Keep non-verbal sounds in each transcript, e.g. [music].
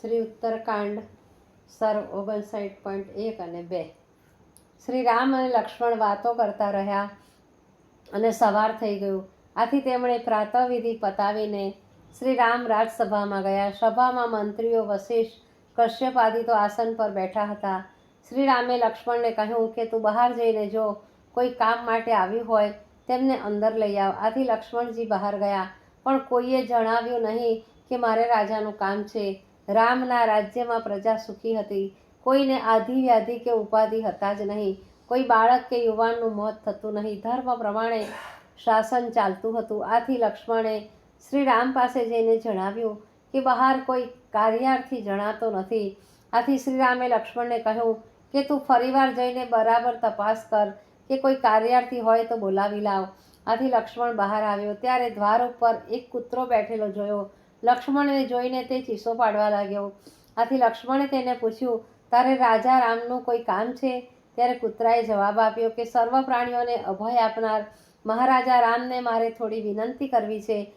શ્રી ઉત્તરકાંડ સર્વ ઓગણસાઠ પોઈન્ટ એક અને બે. શ્રી રામ અને લક્ષ્મણ વાતો કરતા રહ્યા અને સવાર થઈ ગયું. આથી તેમણે પ્રાતઃવિધિ પતાવીને શ્રી રામ રાજસભામાં ગયા. સભામાં મંત્રીઓ વશિષ્ઠ કશ્યપ આદિ તો આસન પર બેઠા હતા. શ્રી રામે લક્ષ્મણને કહ્યું કે, તું બહાર જઈને જો કોઈ કામ માટે આવ્યું હોય, તેમને અંદર લઈ આવ. આથી લક્ષ્મણજી બહાર ગયા. પણ કોઈએ જણાવ્યું નહીં કે, મારે રાજાનું કામ છે. રામના રાજ્યમાં પ્રજા સુખી હતી. કોઈને આધિ વ્યાધિ કે ઉપાધિ હતા જ નહીં. કોઈ બાળક કે યુવાનનું મોત થતું નહીં. ધર્મ પ્રમાણે શાસન ચાલતું હતું. આથી લક્ષ્મણે શ્રી રામ પાસે જઈને જણાવ્યું કે બહાર કોઈ કાર્યાર્થી જણાતો નથી. આથી શ્રી રામે લક્ષ્મણને કહ્યું કે તું ફરીવાર જઈને બરાબર તપાસ કર કે કોઈ કાર્યાર્થી હોય તો બોલાવી લાવ. આથી લક્ષ્મણ બહાર આવ્યો. ત્યારે દ્વાર ઉપર એક કૂતરો બેઠેલો જોયો. લક્ષ્મણને જોઈને તે ચીસો પાડવા લાગ્યો. આથી લક્ષ્મણે તેને પૂછ્યું, તારે રાજા રામનું કોઈ કામ છે? ત્યારે કૂતરાએ જવાબ આપ્યો કે, સર્વ પ્રાણીઓને અભય આપનાર મહારાજા રામને મારે થોડી વિનંતી કરવી છે.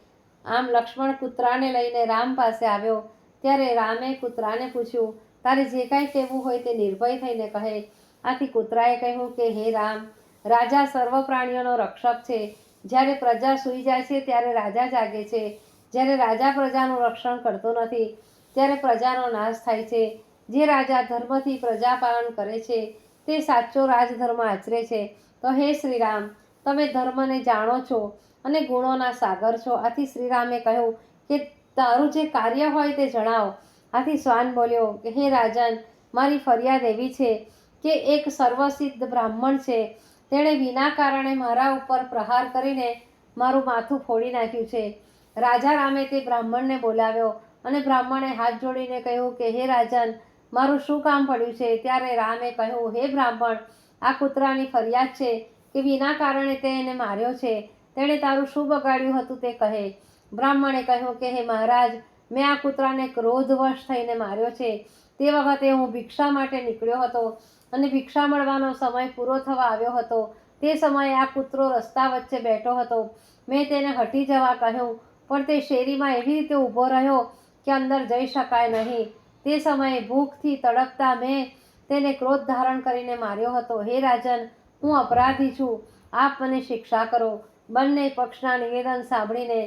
આમ લક્ષ્મણ કૂતરાને લઈને રામ પાસે આવ્યો. ત્યારે રામે કૂતરાને પૂછ્યું, તારે જે કાંઈ કહેવું હોય તે નિર્ભય થઈને કહે. આથી કૂતરાએ કહ્યું કે, હે રામ, રાજા સર્વ પ્રાણીઓનો રક્ષક છે. જ્યારે પ્રજા સૂઈ જાય છે, ત્યારે રાજા જાગે છે. જ્યારે રાજા પ્રજાનું રક્ષણ કરતો નથી, ત્યારે પ્રજાનો નાશ થાય છે. જે રાજા ધર્મથી પ્રજા પાલન કરે છે, તે સાચો રાજધર્મ આચરે છે. તો હે શ્રીરામ, તમે ધર્મને જાણો છો અને ગુણોના સાગર છો. આથી શ્રીરામે કહ્યું કે તારું જે કાર્ય હોય તે જણાવો. આથી શ્વાન બોલ્યો કે, હે રાજન, મારી ફરિયાદ એવી છે કે એક સર્વસિદ્ધ બ્રાહ્મણ છે. તેણે વિના કારણે મારા ઉપર પ્રહાર કરીને મારું માથું ફોડી નાખ્યું છે. રાજા રામે તે બ્રાહ્મણને બોલાવ્યો અને બ્રાહ્મણે હાથ જોડીને કહ્યું કે, હે રાજન, મારું શું કામ પડ્યું છે? ત્યારે રામે કહ્યું, હે બ્રાહ્મણ, આ કૂતરાની ફરિયાદ છે કે વિના કારણે તે એને માર્યો છે. તેણે તારું શું બગાડ્યું હતું તે કહે. બ્રાહ્મણે કહ્યું કે, હે મહારાજ, મેં આ કૂતરાને ક્રોધવશ થઈને માર્યો છે. તે વખતે હું ભિક્ષા માટે નીકળ્યો હતો અને ભિક્ષા મળવાનો સમય પૂરો થવા આવ્યો હતો. તે સમયે આ કૂતરો રસ્તા વચ્ચે બેઠો હતો. મેં તેને હટી જવા કહ્યું પણ તે શેરીમાં એવી રીતે ઊભો રહ્યો કે અંદર જઈ શકાય નહીં. તે સમયે ભૂખથી તડપતા મેં તેને ક્રોધ ધારણ કરીને માર્યો હતો. હે રાજન, હું અપરાધી છું. આપ મને શિક્ષા કરો. બંને પક્ષના નિવેદન સાંભળીને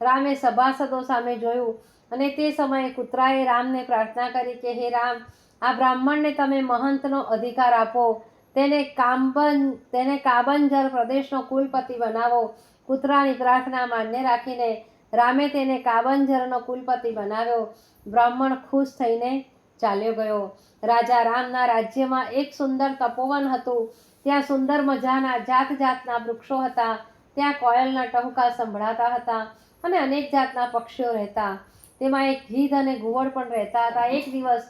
રામે સભાસદો સામે જોયું અને તે સમયે કૂતરાએ રામને પ્રાર્થના કરી કે, હે રામ, આ બ્રાહ્મણને તમે મહંતનો અધિકાર આપો. તેને કાંબન, તેને કાબંજર પ્રદેશનો કુલપતિ બનાવો. કૂતરાની પ્રાર્થના માન્ય રાખીને રામે તેને કાબંજરનો કુલપતિ બનાવ્યો. બ્રાહ્મણ ખુશ થઈને ચાલ્યો ગયો. રાજા રામના રાજ્યમાં એક સુંદર તપોવન હતું. ત્યાં સુંદર મજાના જાત જાતના વૃક્ષો હતા. ત્યાં કોયલના ટહુકા સંભળાતા હતા અને અનેક જાતના પક્ષીઓ રહેતા. તેમાં એક ગીધ અને ઘુવડ પણ રહેતા હતા. એક દિવસ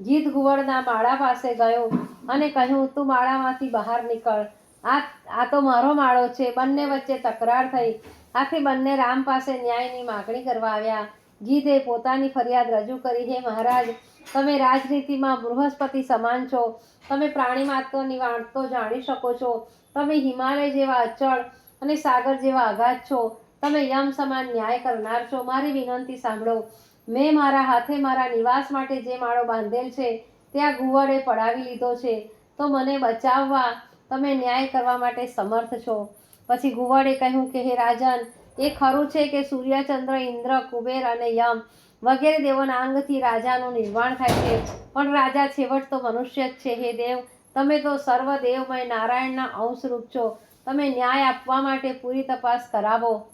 ગીધ ઘુવડના માળા પાસે ગયો અને કહ્યું, તું માળામાંથી બહાર નીકળ. આ આ તો મારો માળો છે. બંને વચ્ચે તકરાર થઈ. આથી બંને રામ પાસે ન્યાયની માગણી કરવા આવ્યા. ગીધે પોતાની ફરિયાદ રજૂ કરી, હે મહારાજ, તમે રાજનીતિમાં બૃહસ્પતિ સમાન છો. તમે પ્રાણી માત્રની વાર્તો જાણી શકો છો. તમે હિમાલય જેવા અચળ અને સાગર જેવા અગાધ છો. તમે યમ સમાન ન્યાય કરનાર છો. મારી વિનંતી સાંભળો. મેં મારા હાથે મારા નિવાસ માટે જે માળો બાંધેલ છે, ત્યાં ઘુવડે પડાવી લીધો છે. તો મને બચાવવા તમે ન્યાય કરવા માટે સમર્થ છો. પછી ઘુવડે કહ્યું કે, હે રાજન, એ ખરું છે કે સૂર્યચંદ્ર ઇન્દ્ર, કુબેર અને યમ વગેરે દેવોના અંગથી રાજાનું નિર્માણ થાય છે? પણ રાજા છેવટ તો મનુષ્ય જ છે. હે દેવ, તમે તો સર્વ દેવમય નારાયણના અંશરૂપ છો. તમે ન્યાય આપવા માટે પૂરી તપાસ કરાવો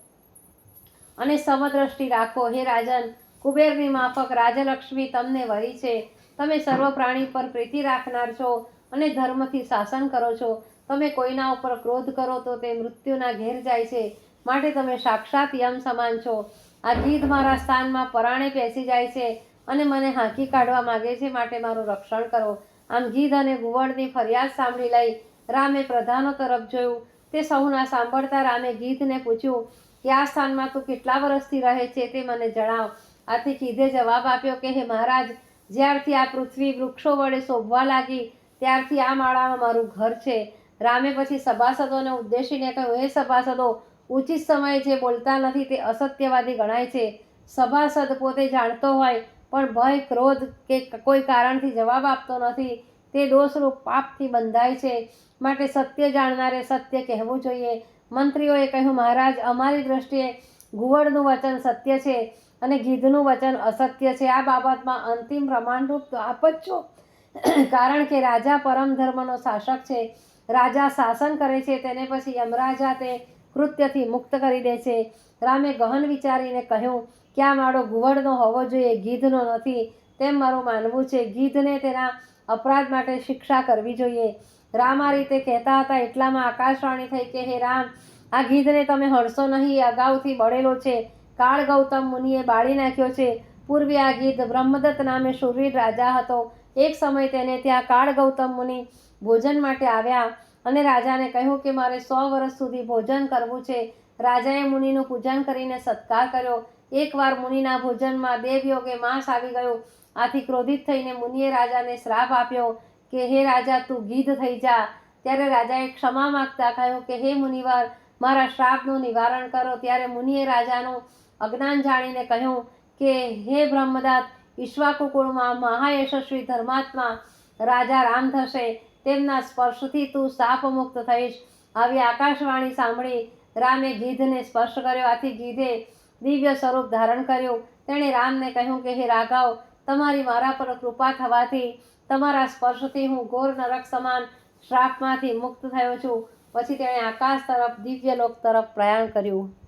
અને સમદ્રષ્ટિ રાખો. હે રાજન, કુબેરની માફક રાજલક્ષ્મી તમને વરી છે. તમે સર્વ પ્રાણી પર પ્રીતિ રાખનાર છો. અને ધર્મથી શાસન કરો છો. તમે કોઈના ઉપર ક્રોધ કરો તો તે મૃત્યુના ઘેર જાય છે. માટે તમે સાક્ષાત યમ સમાન છો. આ ગીધ મારા સ્થાનમાં પરાણે બેસી જાય છે અને મને હાંકી કાઢવા માગે છે. માટે મારું રક્ષણ કરો. આમ ગીધ અને ગુવળની ફરિયાદ સાંભળી લઈ રામે પ્રધાનો તરફ જોયું. તે સૌના સાંભળતા રામે ગીધને પૂછ્યું કે આ સ્થાનમાં તું કેટલા વર્ષથી રહે છે તે મને જણાવ. આથી ગીધે જવાબ આપ્યો કે, હે મહારાજ, જ્યારથી આ પૃથ્વી વૃક્ષો વડે શોભવા લાગી ત્યારથી આ માળામાં મારું ઘર છે. રામે પછી સભાસદોને ઉદ્દેશીને કહ્યું, હે સભાસદો, ઉચિત સમયે જે બોલતા નથી તે અસત્યવાદી ગણાય છે. સભાસદ પોતે જાણતો હોય, પણ ભય, ક્રોધ કે કોઈ કારણથી જવાબ આપતો નથી. તે દોષરૂપ પાપથી બંધાય છે. માટે સત્ય જાણનારે સત્ય કહેવું જોઈએ. મંત્રીઓએ કહ્યું, મહારાજ, અમારી દ્રષ્ટિએ ઘુવડનું વચન સત્ય છે અને ગીધનું વચન અસત્ય છે. આ બાબતમાં અંતિમ પ્રમાણરૂપ તો આપ જ છો. [clears throat] કારણ કે રાજા પરમ ધર્મનો શાસક છે. રાજા શાસન કરે છે, તેને પછી યમરાજા તે કૃત્યથી મુક્ત કરી દે છે. રામે ગહન વિચારીને કહ્યું કે આ માળો ઘુવડનો હોવો જોઈએ? ગીધનો નથી. તેમ મારું માનવું છે. ગીધને તેના અપરાધ માટે શિક્ષા કરવી જોઈએ. રામ આ રીતે કહેતા હતા. એટલામાં આકાશવાણી થઈ કે, હે રામ, આ ગીધને તમે હરશો નહીં. અગાઉથી બળેલો છે. કાળ ગૌતમ મુનિએ બાળી નાખ્યો છે. પૂર્વે આ ગીધ બ્રહ્મદત્ત નામે શુરવીર રાજા હતો. એક સમય તેને ત્યાં કાળ ગૌતમ મુનિ ભોજન માટે આવ્યા અને રાજાને કહ્યું કે મારે સો વર્ષ સુધી ભોજન કરવું છે. રાજાએ મુનિનું પૂજન કરીને સત્કાર કર્યો. એકવાર મુનિના ભોજનમાં દેવયોગે માંસ આવી ગયું. આથી ક્રોધિત થઈને મુનિએ રાજાને શ્રાપ આપ્યો કે, હે રાજા, તું ગીધ થઈ જા. ત્યારે રાજાએ ક્ષમા માગતા કહ્યું કે, હે મુનિવાર, મારા શ્રાપનું નિવારણ કરો. ત્યારે મુનિએ રાજાનું અજ્ઞાન જાણીને કહ્યું કે, હે બ્રહ્મદાત ઈશ્વાકુ કુળમાં મહાયશસ્વી ધર્માત્મા રાજા રામ થશે, તેમના સ્પર્શથી તું શાપ મુક્ત થઈશ. આવી આકાશવાણી સાંભળી રામે ગીધને સ્પર્શ કર્યો. આથી ગીધે દિવ્ય સ્વરૂપ ધારણ કર્યું. તેણે રામને કહ્યું કે, હે રાઘવ, તમારી મારા પર કૃપા થવાથી તમારા સ્પર્શથી હું ઘોર નરક સમાન શ્રાપમાંથી મુક્ત થયો છું. પછી તેણે આકાશ તરફ દિવ્ય લોક તરફ પ્રયાણ કર્યું.